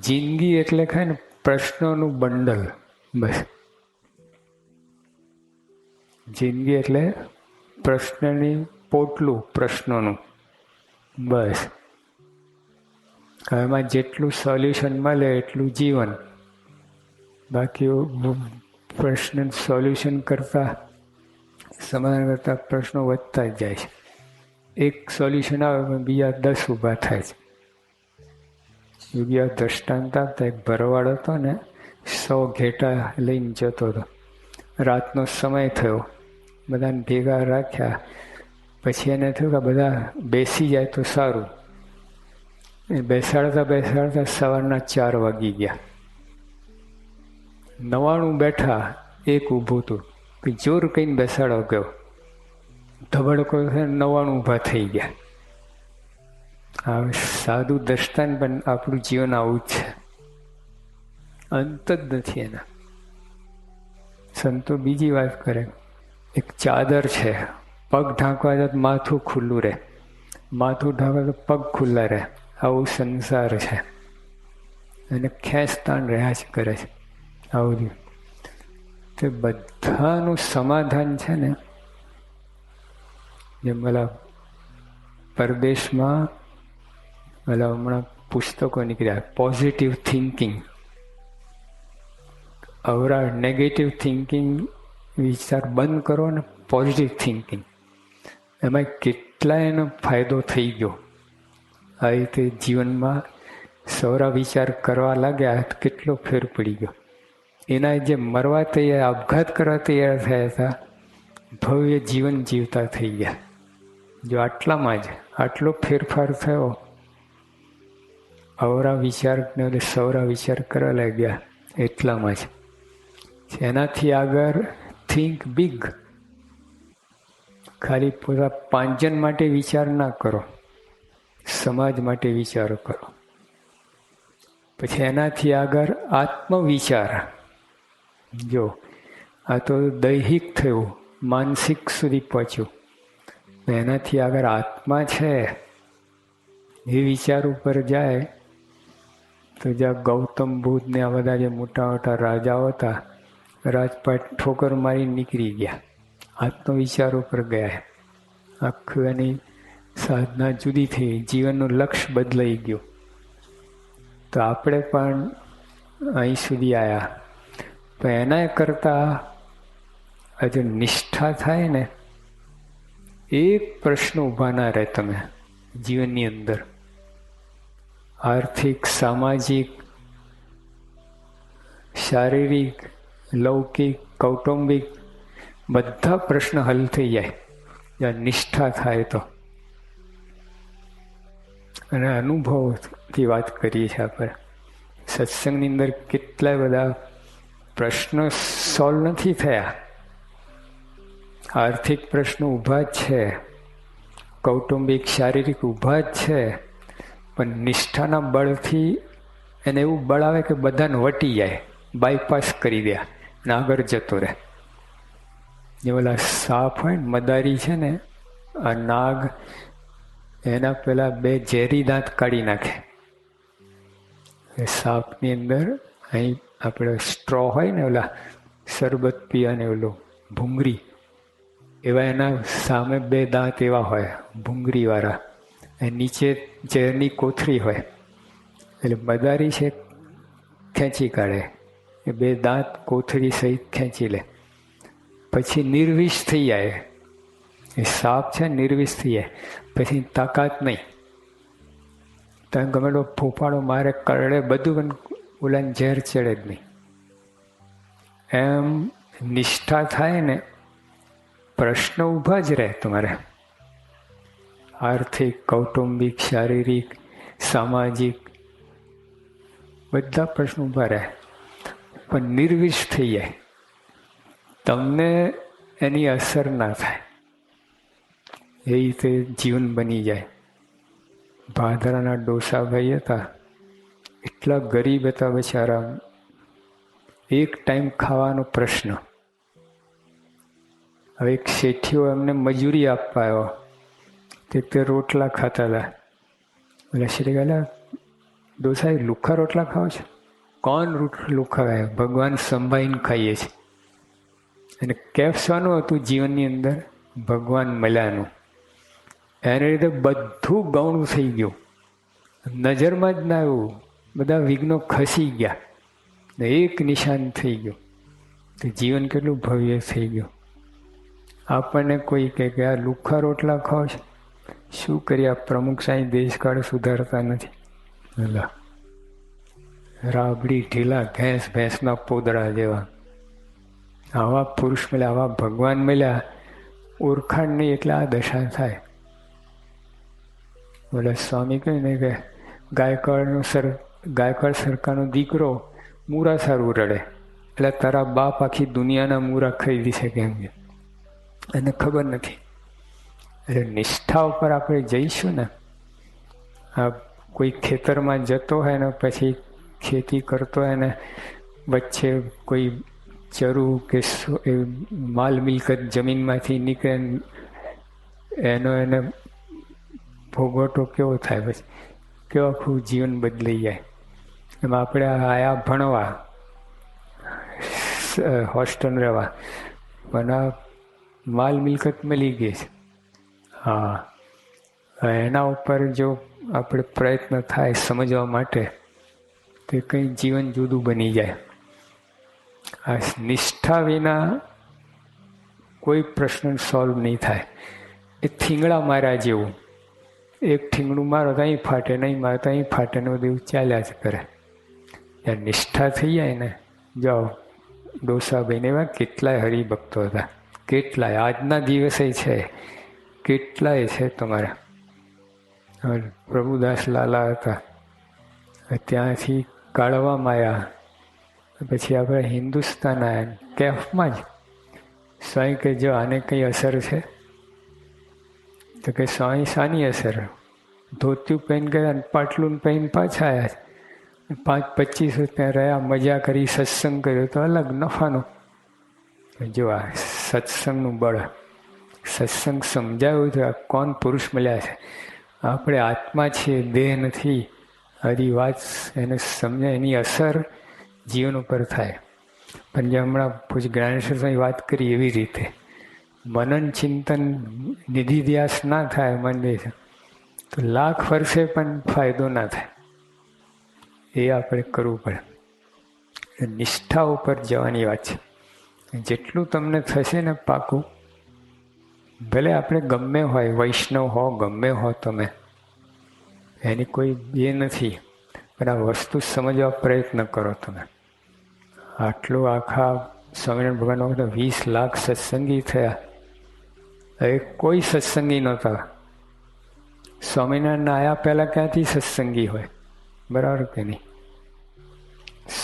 જિંદગી એટલે ખાય ને પ્રશ્નોનું બંડલ. બસ. જિંદગી એટલે પ્રશ્નની પોટલું પ્રશ્નોનું. બસ. એમાં જેટલું સોલ્યુશન મળે એટલું જીવન. બાકી પ્રશ્ન સોલ્યુશન કરતા, સમાધાન કરતા પ્રશ્નો વધતા જ જાય છે. એક સોલ્યુશન આવે પણ બીજા દસ ઊભા થાય છે. યોગી દ્રષ્ટાંત આપતા એક ભરવાડ હતો ને, સો ઘેટા લઈને જતો હતો. રાતનો સમય થયો. બધાને ભેગા રાખ્યા. પછી એને થયું કે બધા બેસી જાય તો સારું. એ બેસાડતા બેસાડતા સવારના ચાર વાગી ગયા. નવાણું બેઠા, એક ઊભું હતું. કે જોર કહીને બેસાડો ગયો. ધબડકો નવાણું ઊભા થઈ ગયા. આ સાદું દ્રષ્ટાંત પણ આપણું જીવન આવું જ છે. અંત જ નથી એના. સંતો બીજી વાત કરે. એક ચાદર છે. પગ ઢાંકવા તો માથું ખુલ્લું રહે. માથું ઢાંકવા તો પગ ખુલ્લા રહે. આવું સંસાર છે. અને ખેંચતાણ રહ્યા જ કરે છે. આવું તે બધાનું સમાધાન છે ને જેમ પેલા પરદેશમાં પેલા હમણાં પુસ્તકો નીકળ્યા. પોઝિટિવ થિંકિંગ અવરા નેગેટિવ થિંકિંગ વિચાર બંધ કરો ને પોઝિટિવ થિંકિંગ એમાં કેટલા એનો ફાયદો થઈ ગયો. આ રીતે જીવનમાં સૌરા વિચાર કરવા લાગ્યા કેટલો ફેર પડી ગયો. એના જે મરવા તૈયાર, આપઘાત કરવા તૈયાર થયા હતા, ભવ્ય જીવન જીવતા થઈ ગયા. જો આટલામાં જ આટલો ફેરફાર થયો અવરા વિચારને સૌરા વિચાર કરવા લાગ્યા. એટલામાં જ. એનાથી આગળ થિંક બિગ ખાલી પોતા પાંજન માટે વિચાર ના કરો. સમાજ માટે વિચારો કરો. પછી એનાથી આગળ આત્મવિચાર. જો, આ તો દૈહિક થયું, માનસિક સુધી પહોંચ્યું. એનાથી આગળ આત્મા છે, એ વિચાર ઉપર જાય તો જ્યાં ગૌતમ બુદ્ધ ને આ બધા જે મોટા મોટા રાજાઓ હતા, રાજપાટ ઠોકર મારી નીકળી ગયા. આત્મવિચાર ઉપર ગયા આખું એની સાધના જુદી થઈ, જીવનનું લક્ષ્ય બદલાઈ ગયું. તો આપણે પણ અહીં સુધી આવ્યા તો એના કરતાં હજુ નિષ્ઠા થાય ને, એક પ્રશ્ન ઊભા ના રહે તમે જીવનની અંદર. આર્થિક, સામાજિક, શારીરિક, લૌકિક, કૌટુંબિક બધા પ્રશ્ન હલ થઈ જાય. જ્યાં નિષ્ઠા થાય તો. અને અનુભવથી વાત કરીએ છીએ આપણે. સત્સંગની અંદર કેટલા બધા પ્રશ્નો સોલ્વ નથી થયા. આર્થિક પ્રશ્નો ઊભા જ છે. કૌટુંબિક, શારીરિક ઊભા જ છે. પણ નિષ્ઠાના બળથી એને એવું બળ આવે કે બધાને વટી જાય. બાયપાસ કરી દે. અને આગળ જતો રહે. જે ઓલા સાપ હોય ને, મદારી છે ને, આ નાગ, એના પેલા બે ઝેરી દાંત કાઢી નાખે. એ સાપની અંદર અહીં આપણે સ્ટ્રો હોય ને ઓલા શરબત પીવાને ઓલો ભૂંગળી, એવા એના સામે બે દાંત એવા હોય, ભૂંગળીવાળા. એ નીચે ઝેરની કોથળી હોય. એટલે મદારી છે, ખેંચી કાઢે. એ બે દાંત કોથળી સહિત ખેંચી લે. પછી નિર્વિષ થઈ જાય. એ સાપ છે નિર્વિષ થઈ જાય. પછી તાકાત નહીં. તમે ગમે તો ફૂફાડો મારે કરડે, બધું પણ ઓલાને ઝેર ચડે જ નહીં. એમ નિષ્ઠા થાય ને, પ્રશ્ન ઊભા જ રહે તમારે. આર્થિક, કૌટુંબિક, શારીરિક, સામાજિક, બધા પ્રશ્નો ઊભા રહે. પણ નિર્વિષ થઈ જાય. તમને એની અસર ના થાય. એ રીતે જીવન બની જાય. ભાદરાના ડોસાભાઈ હતા. એટલા ગરીબ હતા બિચારા. એક ટાઈમ ખાવાનો પ્રશ્ન. હવે એક શેઠીઓ એમને મજૂરી આપવા આવ્યો. તે તે રોટલા ખાતા હતા. એટલે શ્રી ગાલા દોસાઈ, લુખા રોટલા ખાઓ છો? કોણ લુખા ખાય? ભગવાન સંભાળીને ખાઈએ છીએ. અને કેફ શાનું હતું જીવનની અંદર? ભગવાન મળ્યાનું એને લીધે બધું ગૌણું થઈ ગયું. નજરમાં જ ના આવ્યું. બધા વિઘ્નો ખસી ગયા. ને એક નિશાન થઈ ગયું. તો જીવન કેટલું ભવ્ય થઈ ગયું. આપણને કોઈ કહે કે આ લુખા રોટલા ખાઓ છો? શું કર્યા પ્રમુખ સાંઈ દેશકાળ સુધારતા નથી. રાબડી ઢીલા ઘેંસ ભેંસના પોદરા જેવા. આવા પુરુષ મળ્યા આવા ભગવાન મળ્યા ઓળખાણ નહીં એટલે આ દશા થાય. બોલે સ્વામી કહ્યું ને કે ગાયકવાડનો સર ગાયકવાડ સરકારનો દીકરો મૂરા સારું રડે. એટલે તારા બાપ આખી દુનિયાના મૂરા ખરીદી શકે એમ કે. એને ખબર નથી. એટલે નિષ્ઠા ઉપર આપણે જઈશું ને, આ કોઈ ખેતરમાં જતો હોય ને, પછી ખેતી કરતો હોય ને, વચ્ચે કોઈ ચરુ કે માલ મિલકત જમીનમાંથી નીકળે એનો એને ભોગવટો કેવો થાય પછી? કેવું આખું જીવન બદલાઈ જાય? એમાં આપણે આયા ભણવા હોસ્ટેલ રહેવા, પણ આ માલ મિલકત મળી ગઈ છે. હા. એના ઉપર જો આપણે પ્રયત્ન થાય સમજવા માટે, તો કંઈ જીવન જુદું બની જાય. આ નિષ્ઠા વિના કોઈ પ્રશ્ન સોલ્વ નહીં થાય. એ થીંગડા માર્યા જેવું. એક ઠીંગણું મારો અહીં ફાટે નહીં, મારો તો અહીં ફાટે ને બધું ચાલ્યા જ કરે. ત્યાં નિષ્ઠા થઈ જાય ને, જાઓ, ડોસાભાઈને એવા કેટલાય હરિભક્તો હતા. કેટલાય. આજના દિવસે છે. કેટલાય છે તમારા? પ્રભુદાસ લાલા હતા. ત્યાંથી કાળવામાં આવ્યા પછી આપણે હિન્દુસ્તાન આવ્યા કેફમાં જ. સ્વાઈ કે જો આને કંઈ અસર છે? તો કે સ્વાઈ શાની અસર? ધોત્યું પહેન ગયા અને પાટલું પહેન પાછા આવ્યા પાંચ પચીસ ત્યાં રહ્યા, મજા કરી, સત્સંગ કર્યો. તો અલગ નફાનો. જો આ સત્સંગનું બળ. સત્સંગ સમજાવ્યું તો આ કોણ પુરુષ મળ્યા છે? આપણે આત્મા છીએ દેહ નથી. હરી વાત એને સમજાય એની અસર જીવન ઉપર થાય. પણ જે હમણાં પૂછ જ્ઞાનેશ્વર વાત કરી એવી રીતે. મનન ચિંતન નિધિધ્યાસ ના થાય મન દેશ તો લાખ વર્ષે પણ ફાયદો ના થાય. એ આપણે કરવું પડે. નિષ્ઠા ઉપર જવાની વાત છે. જેટલું તમને થશે ને પાકું ભલે આપણે ગમે હોય, વૈષ્ણવ હો, ગમે હો તમે, એની કોઈ એ નથી. પણ આ વસ્તુ સમજવા પ્રયત્ન કરો તમે. આટલું આખા સ્વામિનારાયણ ભગવાન વખતે વીસ લાખ સત્સંગી થયા. હવે કોઈ સત્સંગી નહોતા. સ્વામિનારાયણ આયા પહેલાં ક્યાંથી સત્સંગી હોય? બરાબર કે નહીં?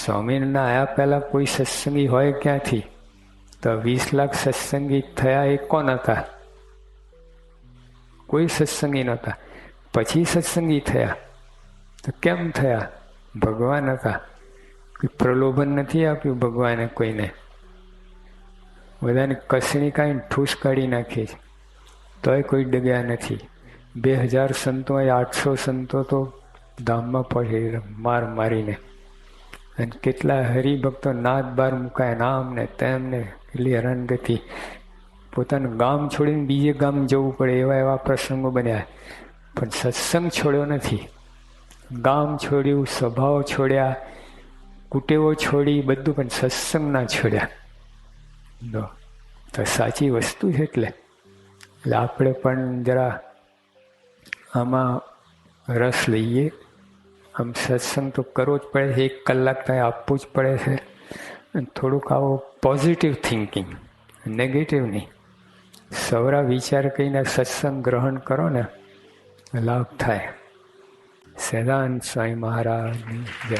સ્વામિનારાયણ આયા પહેલાં કોઈ સત્સંગી હોય ક્યાંથી? તો વીસ લાખ સત્સંગી થયા એ કોણ હતા? કોઈ સત્સંગી નહોતા. પછી સત્સંગી થયા. તો કેમ થયા? ભગવાન હતા. પ્રલોભન નથી આપ્યું ભગવાને કોઈને. બધાને કસણી કાંઈ ઠૂસ કાઢી નાખી છે. તોય કોઈ ડગ્યા નથી. બે હજાર સંતો આઠસો સંતો તો ધામમાં પડી માર મારીને. અને કેટલા હરિભક્તો નાદ બાર મુકાય. નામને, તેમને એટલી હેરાનગતિ. પોતાનું ગામ છોડીને બીજે ગામ જવું પડે એવા એવા પ્રસંગો બન્યા. પણ સત્સંગ છોડ્યો નથી. ગામ છોડ્યું, સ્વભાવ છોડ્યા, કુટેવો છોડી બધું પણ સત્સંગ ના છોડ્યા તો સાચી વસ્તુ છે એટલે. એટલે આપણે પણ જરા આમાં રસ લઈએ. આમ સત્સંગ તો કરવો જ પડે છે, એક કલાક ત્યાં આપવું જ પડે છે. અને થોડુંક આવો પોઝિટિવ થિંકિંગ નેગેટિવ નહીં. સવરા વિચાર કરીને સત્સંગ ગ્રહણ કરો ને લાભ થાય. સદાન સ્વામી મહારાજ જય.